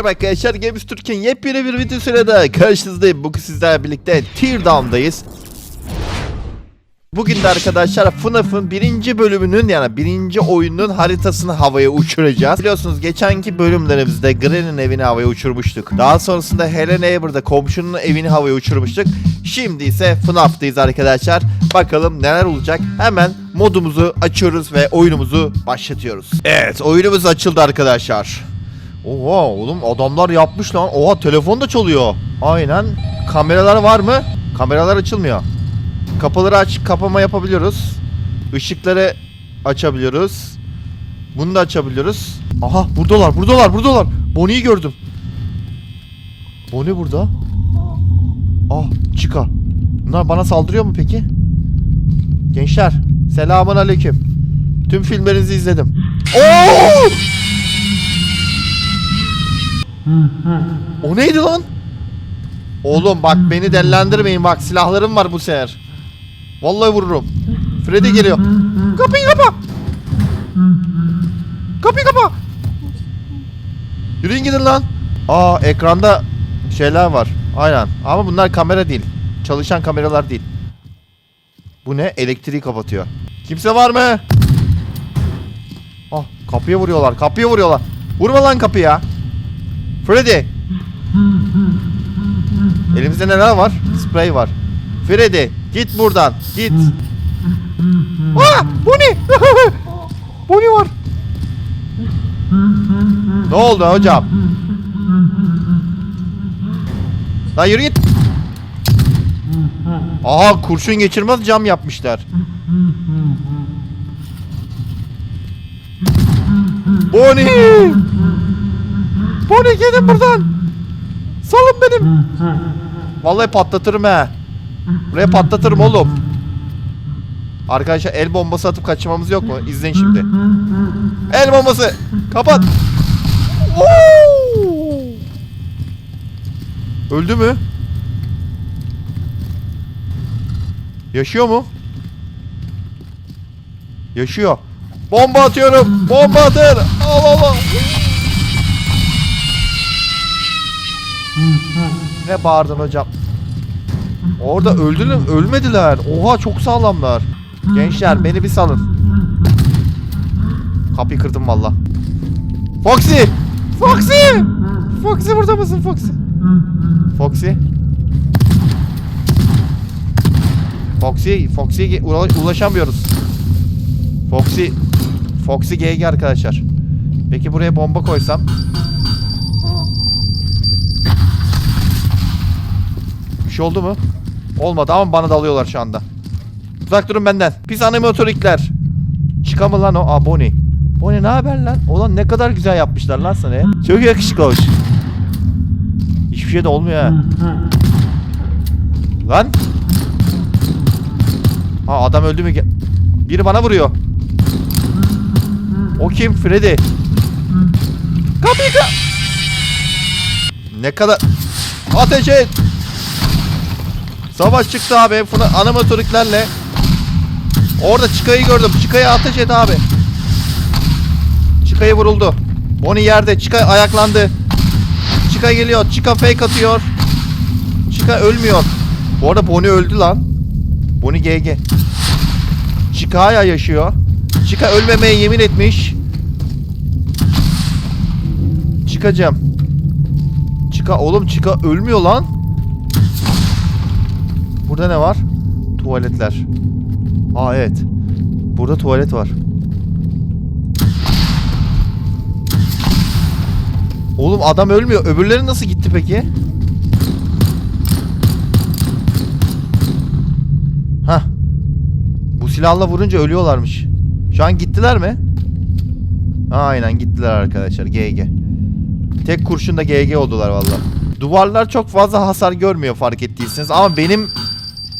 Merhaba arkadaşlar Games Türkiye'nin yepyeni bir videosuyla da karşınızdayım. Bugün sizlerle birlikte Teardown'dayız. Bugün de arkadaşlar FNAF'ın birinci bölümünün yani birinci oyunun haritasını havaya uçuracağız. Biliyorsunuz geçenki bölümlerimizde Granny'nin evini havaya uçurmuştuk. Daha sonrasında Hello Neighbor'da komşunun evini havaya uçurmuştuk. Şimdi ise FNAF'tayız arkadaşlar. Bakalım neler olacak. Hemen modumuzu açıyoruz ve oyunumuzu başlatıyoruz. Evet oyunumuz açıldı arkadaşlar. Oha oğlum adamlar yapmış lan. Oha telefon da çalıyor. Aynen. Kameralar var mı? Kameralar açılmıyor. Kapıları aç kapama yapabiliyoruz. Işıkları açabiliyoruz. Bunu da açabiliyoruz. Aha buradalar buradalar buradalar. Bonnie'yi gördüm. Bonnie burada. Ah Chica. Bunlar bana saldırıyor mu peki? Gençler selamun aleyküm. Tüm filmlerinizi izledim. Oo! O neydi lan? Oğlum bak beni dellendirmeyin bak silahlarım var bu sefer. Vallahi vururum. Freddy geliyor. Kapıyı kapa. Kapıyı kapa. Yürüyün gidin lan. Aa ekranda şeyler var. Aynen. Ama bunlar kamera değil. Çalışan kameralar değil. Bu ne? Elektriği kapatıyor. Kimse var mı? Ah kapıya vuruyorlar. Kapıya vuruyorlar. Vurma lan kapıya. Freddy. Elimizde neler var? Sprey var. Freddy git buradan. Git. Aa, bu ne? bu ne var? Ne oldu hocam? Lan yürü git. Aha kurşun geçirmez cam yapmışlar. Bonnie! Bonnie gidin buradan. Salın benim. Vallahi patlatırım he. Buraya patlatırım oğlum. Arkadaşlar el bombası atıp kaçırmamız yok mu? İzleyin şimdi. El bombası. Kapat. Öldü mü? Yaşıyor mu? Yaşıyor. Bomba atıyorum. Bomba atır. Al al Ne bağırdın hocam? Orada öldüler, ölmediler. Oha çok sağlamlar. Gençler beni bir salın. Kapıyı kırdım valla. Foxy! Foxy! Foxy burada mısın Foxy? Foxy? Foxy, Foxy'ye ula- ulaşamıyoruz. Foxy, Foxy GG arkadaşlar. Peki buraya bomba koysam? Bir şey oldu mu? Olmadı ama bana dalıyorlar şu anda. Uzak durun benden. Pis animatorikler. Çıkamı lan o. Aa Bonnie. Bonnie ne haber lan? Ulan ne kadar güzel yapmışlar lan sana ya. Çok yakışıklı hoş. Hiçbir şey de olmuyor ha. Lan. Ha adam öldü mü? Biri bana vuruyor. O kim? Freddy. Kapıyı ka... Ne kadar... Ateş et! Savaş çıktı abi. Animatoriklerle. Orada Çıkayı gördüm. Çıkayı ateş et abi. Çıkayı vuruldu. Bonnie yerde. Çıkay ayaklandı. Çıka geliyor. Çıka fake atıyor. Çıka ölmüyor. Bu arada Bonnie öldü lan. Bonnie GG. Çıka hala yaşıyor. Çıka ölmemeye yemin etmiş. Çıkacağım. Çıka oğlum Çıka ölmüyor lan. Burada ne var? Tuvaletler. Aa evet. Burada tuvalet var. Oğlum adam ölmüyor. Öbürleri nasıl gitti peki? Hah. Bu silahla vurunca ölüyorlarmış. Şu an gittiler mi? Aynen gittiler arkadaşlar. GG. Tek kurşunda GG oldular valla. Duvarlar çok fazla hasar görmüyor fark ettiyseniz ama benim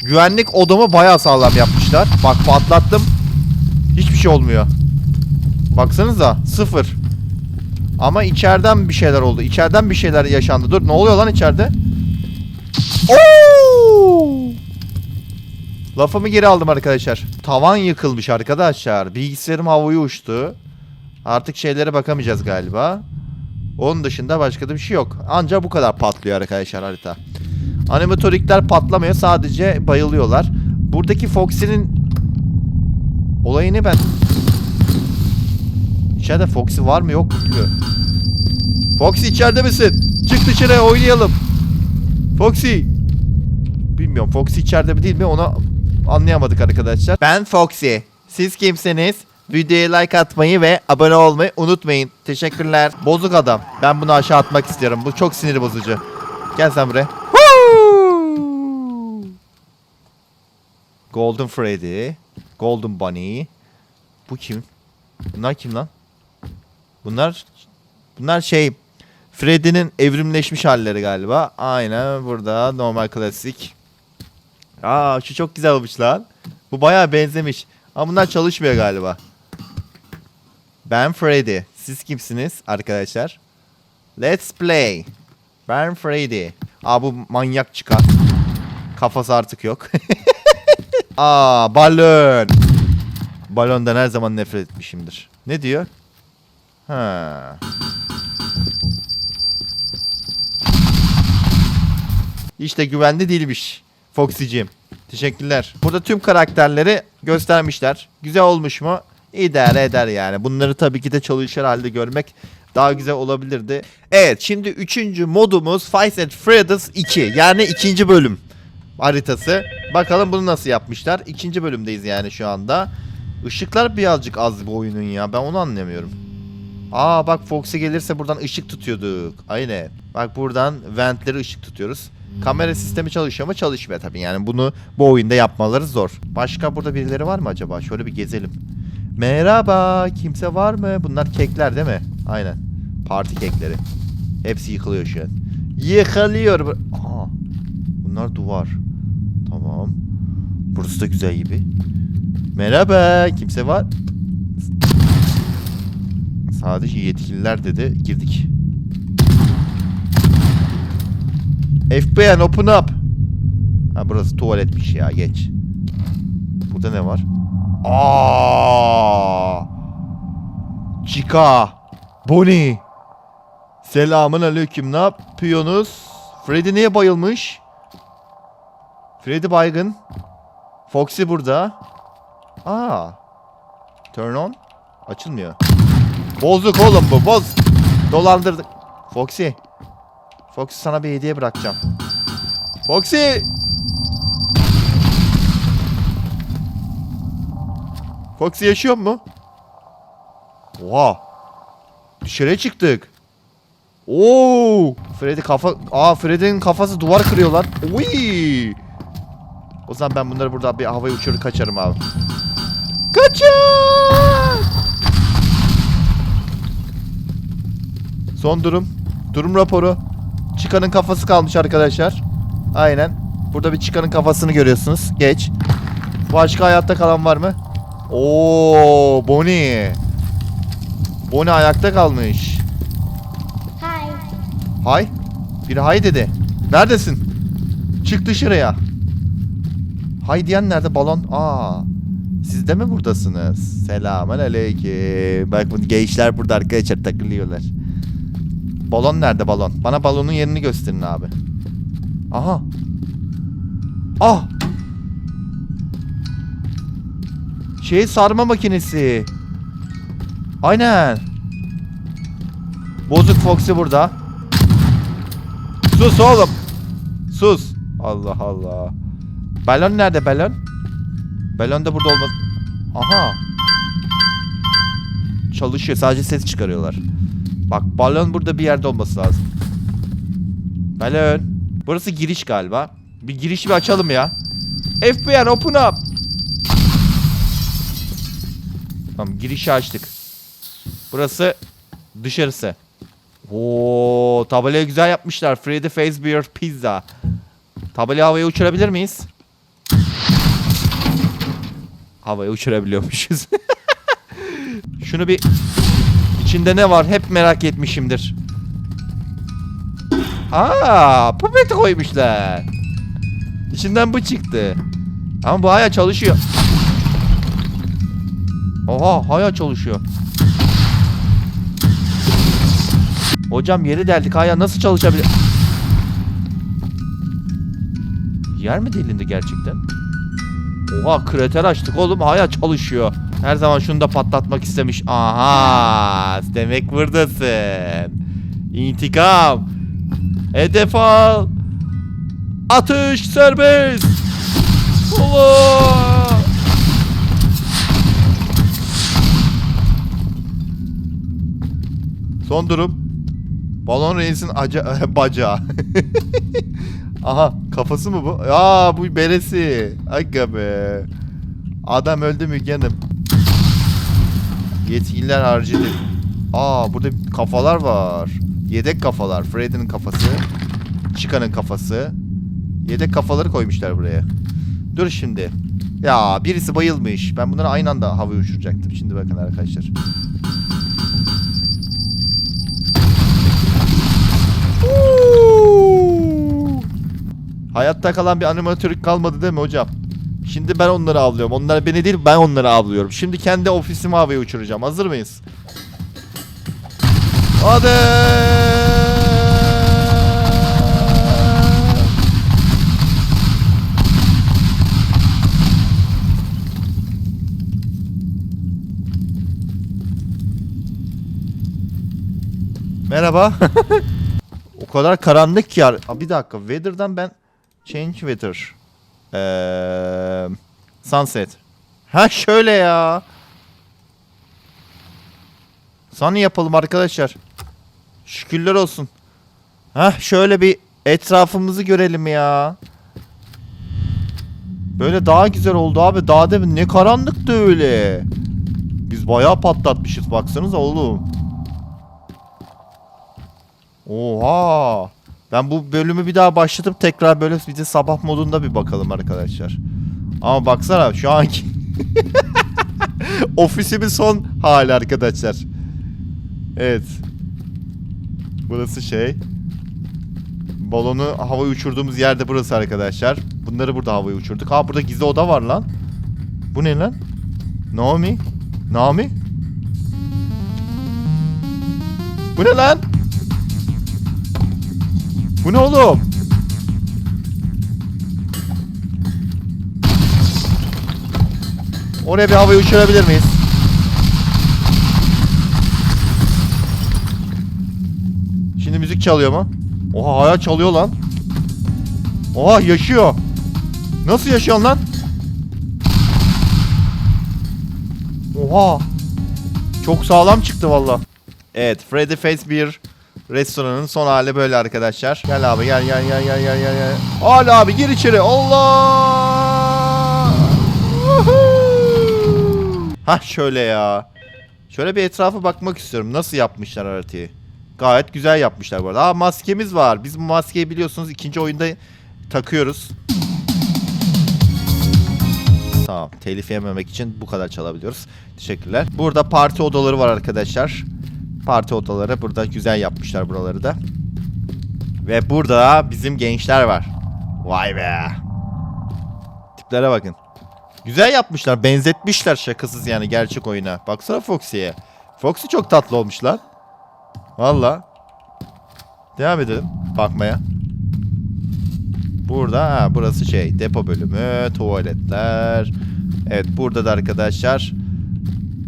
güvenlik odamı bayağı sağlam yapmışlar. Bak patlattım. Hiçbir şey olmuyor. Baksanıza sıfır. Ama içeriden bir şeyler oldu. İçeriden bir şeyler yaşandı. Dur ne oluyor lan içeride? Oo! Lafımı geri aldım arkadaşlar. Tavan yıkılmış arkadaşlar. Bilgisayarım havaya uçtu. Artık şeylere bakamayacağız galiba. Onun dışında başka da bir şey yok. Ancak bu kadar patlıyor arkadaşlar harita. Animatrikler patlamıyor sadece bayılıyorlar. Buradaki Foxy'nin olayını ben... İçeride Foxy var mı yok mu bilmiyorum. Foxy içeride misin? Çık dışarı oynayalım. Foxy. Bilmiyorum Foxy içeride mi değil mi onu anlayamadık arkadaşlar. Ben Foxy. Siz kimsiniz? Videoya like atmayı ve abone olmayı unutmayın. Teşekkürler. Bozuk adam. Ben bunu aşağı atmak istiyorum. Bu çok sinir bozucu. Gel sen buraya. Golden Freddy. Golden Bunny. Bu kim? Bunlar kim lan? Bunlar bunlar şey Freddy'nin evrimleşmiş halleri galiba. Aynen burada normal klasik. Aa şu çok güzel olmuş lan. Bu bayağı benzemiş. Ama bunlar çalışmıyor galiba. Ben Freddy. Siz kimsiniz arkadaşlar? Let's play. Ben Freddy. Aa bu manyak çıkar. Kafası artık yok. Aa balon. Balondan her zaman nefret etmişimdir. Ne diyor? Ha. İşte güvenli değilmiş. Foxy'cim. Teşekkürler. Burada tüm karakterleri göstermişler. Güzel olmuş mu? İdare eder yani. Bunları tabii ki de çalışır halde görmek daha güzel olabilirdi. Evet şimdi üçüncü modumuz Five at Freddy's 2. Yani ikinci bölüm haritası. Bakalım bunu nasıl yapmışlar. İkinci bölümdeyiz yani şu anda. Işıklar birazcık az bu oyunun ya. Ben onu anlamıyorum. Aa bak Foxy gelirse buradan ışık tutuyorduk. Aynen. Bak buradan ventleri ışık tutuyoruz. Kamera sistemi çalışıyor mu? Çalışmıyor tabii. Yani bunu bu oyunda yapmaları zor. Başka burada birileri var mı acaba? Şöyle bir gezelim. Merhaba. Kimse var mı? Bunlar kekler değil mi? Aynen. Parti kekleri. Hepsi yıkılıyor şu an. Yıkılıyor. Aa, bunlar duvar. Tamam. Burası da güzel gibi. Merhaba. Kimse var? Sadece yetkililer dedi. Girdik. FBI open up. Ha burası tuvaletmiş ya geç. Burada ne var? Aa! Chica. Bonnie. Selamun aleyküm. Ne yapıyorsunuz? Freddy niye bayılmış? Freddy baygın. Foxy burada. Aa. Turn on. Açılmıyor. Bozuk oğlum bu. Boz. Dolandırdık. Foxy. Foxy sana bir hediye bırakacağım. Foxy. Foxy yaşıyor mu? Oha. Dışarıya çıktık. Oo! Freddy kafa... Aa Freddy'nin kafası duvar kırıyorlar. Uy! O zaman ben bunları burada bir havaya uçurur kaçarım abi. Kaçın! Son durum. Durum raporu. Çıkanın kafası kalmış arkadaşlar. Aynen. Burada bir çıkanın kafasını görüyorsunuz. Geç. Başka hayatta kalan var mı? Oo, Bonnie. Bonnie ayakta kalmış. Hi. Hay. Biri hay dedi. Neredesin? Çık dışarıya. Hay diyen nerede? Balon. Aa. Siz de mi buradasınız? Selamun aleyküm. Bak bu gençler burada arkadaşlar takılıyorlar. Balon nerede balon? Bana balonun yerini gösterin abi. Aha. Ah. Şey sarma makinesi. Aynen. Bozuk Foxy burada. Sus oğlum. Sus. Allah Allah. Balon nerede balon? Balon da burada olmaz. Aha. Çalışıyor. Sadece ses çıkarıyorlar. Bak balon burada bir yerde olması lazım. Balon. Burası giriş galiba. Bir girişi bir açalım ya. FBI open up. Tamam girişi açtık. Burası dışarısı. Oo, tabelayı güzel yapmışlar. Freddy Fazbear Pizza. Tabelayı havaya uçurabilir miyiz? Havaya uçurabiliyormuşuz. Şunu bir içinde ne var hep merak etmişimdir. Aa, pupet koymuşlar. İçinden bu çıktı. Ama bu hala çalışıyor. Oha hala çalışıyor. Hocam yeri deldik. Hala nasıl çalışabilir? Yer mi delindi gerçekten? Oha krater açtık oğlum. Hala çalışıyor. Her zaman şunu da patlatmak istemiş. Aha! Demek buradasın. İntikam. Hedef al. Atış serbest. Allah! Son durum. Balon reisin aca bacağı. Aha kafası mı bu? Aa bu beresi. Aga be. Adam öldü Müge Hanım. Yetkililer harcadı. Aa burada kafalar var. Yedek kafalar. Freddy'nin kafası. Chica'nın kafası. Yedek kafaları koymuşlar buraya. Dur şimdi. Ya birisi bayılmış. Ben bunları aynı anda havaya uçuracaktım. Şimdi bakın arkadaşlar. Hayatta kalan bir animatörük kalmadı değil mi hocam? Şimdi ben onları avlıyorum. Onlar beni değil ben onları avlıyorum. Şimdi kendi ofisimi havaya uçuracağım. Hazır mıyız? Hadi. Merhaba. o kadar karanlık ki. Aa, bir dakika. Weather'dan ben change weather. Ee, sunset. Ha şöyle ya. Sunny yapalım arkadaşlar. Şükürler olsun. Ha şöyle bir etrafımızı görelim ya. Böyle daha güzel oldu abi. Daha demin ne karanlıktı öyle. Biz bayağı patlatmışız baksanıza oğlum. Oha. Ben bu bölümü bir daha başlatıp tekrar böyle bir de sabah modunda bir bakalım arkadaşlar. Ama baksana şu anki ofisimin son hali arkadaşlar. Evet. Burası şey. Balonu havaya uçurduğumuz yerde burası arkadaşlar. Bunları burada havaya uçurduk. Ha burada gizli oda var lan. Bu ne lan? Naomi? Naomi? Bu ne lan? Bu ne oğlum? Oraya bir havaya uçurabilir miyiz? Şimdi müzik çalıyor mu? Oha hala çalıyor lan. Oha yaşıyor. Nasıl yaşıyorsun lan? Oha. Çok sağlam çıktı valla. Evet Freddy Fazbear restoranın son hali böyle arkadaşlar. Gel abi gel gel gel gel gel gel. Al abi gir içeri. Allah. Ha şöyle ya. Şöyle bir etrafa bakmak istiyorum. Nasıl yapmışlar haritayı? Gayet güzel yapmışlar bu arada. Aa maskemiz var. Biz bu maskeyi biliyorsunuz ikinci oyunda takıyoruz. Tamam. Telif yememek için bu kadar çalabiliyoruz. Teşekkürler. Burada parti odaları var arkadaşlar. Parti odaları. Burada güzel yapmışlar buraları da. Ve burada bizim gençler var. Vay be. Tiplere bakın. Güzel yapmışlar. Benzetmişler şakasız yani gerçek oyuna. Baksana Foxy'ye. Foxy çok tatlı olmuş lan. Valla. Devam edelim bakmaya. Burada ha, burası şey depo bölümü, tuvaletler. Evet burada da arkadaşlar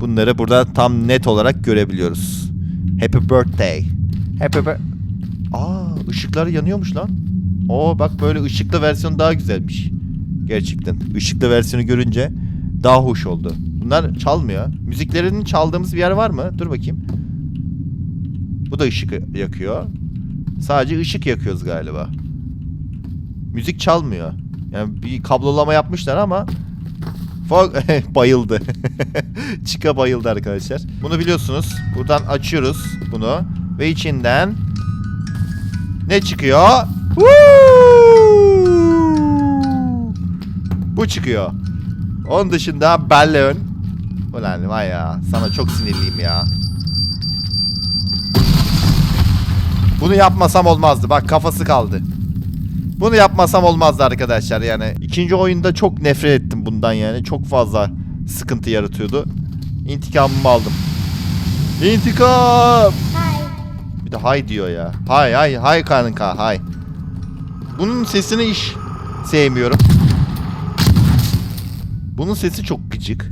bunları burada tam net olarak görebiliyoruz. Happy birthday. Happy bir... Aa ışıkları yanıyormuş lan. Oo bak böyle ışıklı versiyon daha güzelmiş. Gerçekten. Işıklı versiyonu görünce daha hoş oldu. Bunlar çalmıyor. Müziklerinin çaldığımız bir yer var mı? Dur bakayım. Bu da ışık yakıyor. Sadece ışık yakıyoruz galiba. Müzik çalmıyor. Yani bir kablolama yapmışlar ama bayıldı. Chica bayıldı arkadaşlar. Bunu biliyorsunuz. Buradan açıyoruz bunu ve içinden ne çıkıyor? Bu çıkıyor. Onun dışında balon. Ulan vay ya sana çok sinirliyim ya. Bunu yapmasam olmazdı. Bak kafası kaldı. Bunu yapmasam olmazdı arkadaşlar yani. ikinci oyunda çok nefret ettim bundan yani. Çok fazla sıkıntı yaratıyordu. İntikamımı aldım. İntikam! Hi. Bir de hay diyor ya. Hay hay hay kanka hay. Bunun sesini hiç sevmiyorum. Bunun sesi çok gıcık.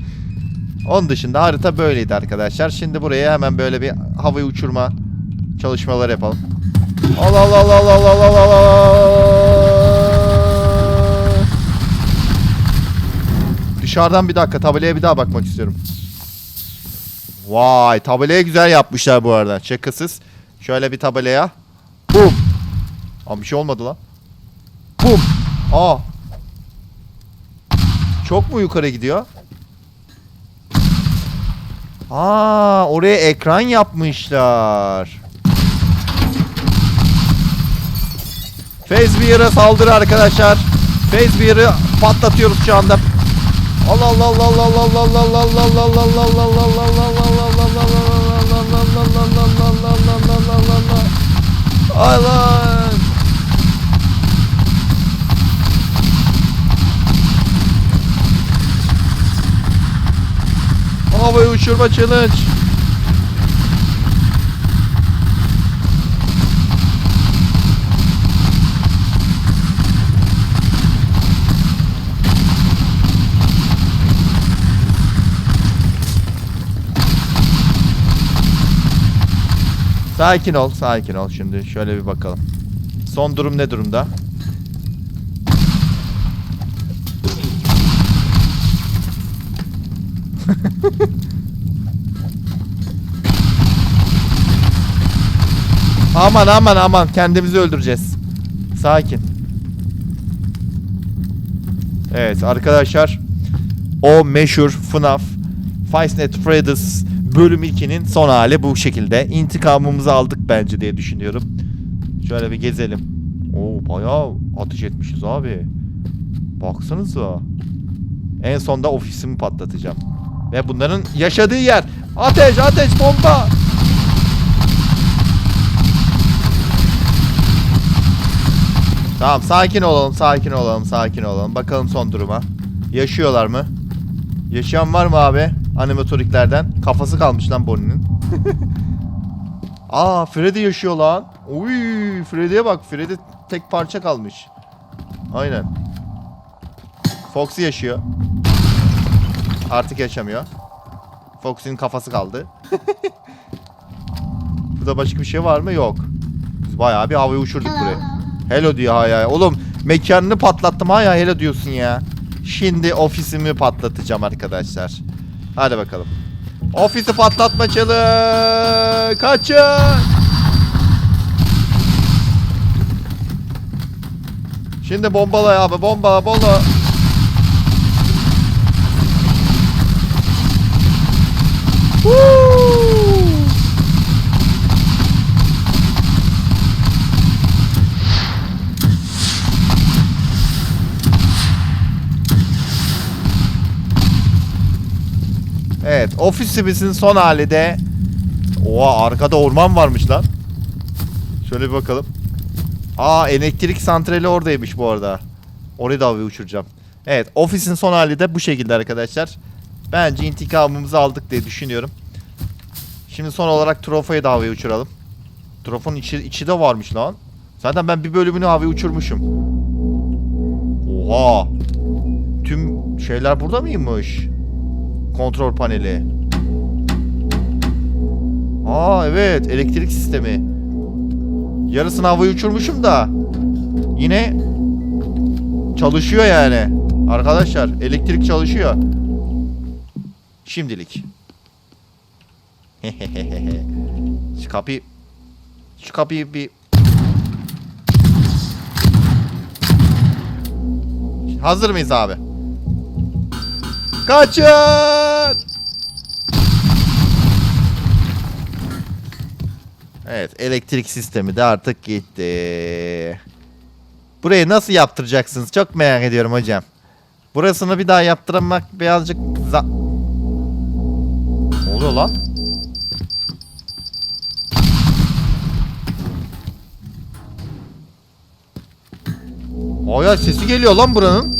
Onun dışında harita böyleydi arkadaşlar. Şimdi buraya hemen böyle bir havayı uçurma çalışmaları yapalım. Allah Allah Allah Allah Allah Allah Allah. Dışarıdan bir dakika tabelaya bir daha bakmak istiyorum. Vay tabelaya güzel yapmışlar bu arada. Şakasız. Şöyle bir tabelaya. Bum. Aa bir şey olmadı lan. Bum. Aa. Çok mu yukarı gidiyor? Aa oraya ekran yapmışlar. Fazbear'a saldırı arkadaşlar. Fazbear'ı patlatıyoruz şu anda. Allah Allah Allah Allah Allah Allah Allah Allah Allah Allah Allah Allah Allah Allah Allah Allah Havayı uçurma challenge. Sakin ol, sakin ol şimdi. Şöyle bir bakalım. Son durum ne durumda? aman aman aman kendimizi öldüreceğiz. Sakin. Evet arkadaşlar. O meşhur FNAF Five Nights Freddy's bölüm 2'nin son hali bu şekilde. İntikamımızı aldık bence diye düşünüyorum. Şöyle bir gezelim. Oo bayağı ateş etmişiz abi. Baksanıza. En sonda ofisimi patlatacağım. Ve bunların yaşadığı yer. Ateş ateş bomba. Tamam sakin olalım sakin olalım sakin olalım. Bakalım son duruma. Yaşıyorlar mı? Yaşayan var mı abi? Animatoriklerden. Kafası kalmış lan Bonnie'nin. Aa Freddy yaşıyor lan. Uy Freddy'ye bak. Freddy tek parça kalmış. Aynen. Foxy yaşıyor. Artık yaşamıyor. Foxy'nin kafası kaldı. Burada başka bir şey var mı? Yok. Biz bayağı bir havaya uçurduk Hello. buraya. Hello diyor ha ya. Oğlum mekanını patlattım ha ya hello diyorsun ya. Şimdi ofisimi patlatacağım arkadaşlar. Hadi bakalım. Ofisi patlatma çalı. Kaçın. Şimdi bombala abi bomba bomba. Woo! Evet ofisimizin son hali de Oha arkada orman varmış lan. Şöyle bir bakalım. Aa elektrik santrali oradaymış bu arada. Orayı da havaya uçuracağım. Evet ofisin son hali de bu şekilde arkadaşlar. Bence intikamımızı aldık diye düşünüyorum. Şimdi son olarak Trofo'yu da havaya uçuralım. Trofo'nun içi, içi de varmış lan. Zaten ben bir bölümünü havaya uçurmuşum. Oha! Tüm şeyler burada mıymış? Kontrol paneli. Aa evet elektrik sistemi. Yarısını havaya uçurmuşum da. Yine çalışıyor yani. Arkadaşlar elektrik çalışıyor. Şimdilik. şu kapıyı şu kapıyı bir Hazır mıyız abi? Kaçın! Evet, elektrik sistemi de artık gitti. Burayı nasıl yaptıracaksınız? Çok merak ediyorum hocam. Burasını bir daha yaptırmak birazcık za... Ne oluyor lan? Aya sesi geliyor lan buranın.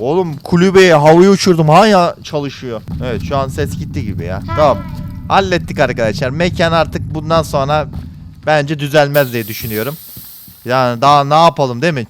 Oğlum kulübeye havaya uçurdum hala çalışıyor. Evet şu an ses gitti gibi ya. Tamam. Hallettik arkadaşlar. Mekan artık bundan sonra bence düzelmez diye düşünüyorum. Yani daha ne yapalım değil mi?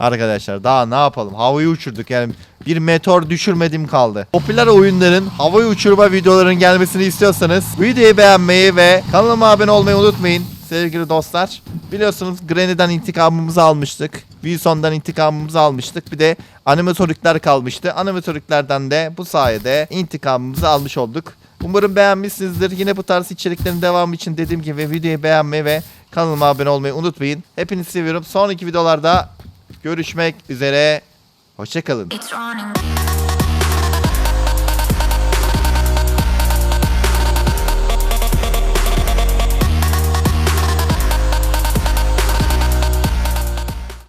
Arkadaşlar daha ne yapalım? Havayı uçurduk yani bir meteor düşürmedim kaldı. Popüler oyunların havayı uçurma videolarının gelmesini istiyorsanız videoyu beğenmeyi ve kanalıma abone olmayı unutmayın sevgili dostlar. Biliyorsunuz Granny'den intikamımızı almıştık. Wilson'dan intikamımızı almıştık. Bir de animatorikler kalmıştı. Animatoriklerden de bu sayede intikamımızı almış olduk. Umarım beğenmişsinizdir. Yine bu tarz içeriklerin devamı için dediğim gibi videoyu beğenmeyi ve kanalıma abone olmayı unutmayın. Hepinizi seviyorum. Sonraki videolarda görüşmek üzere. Hoşçakalın.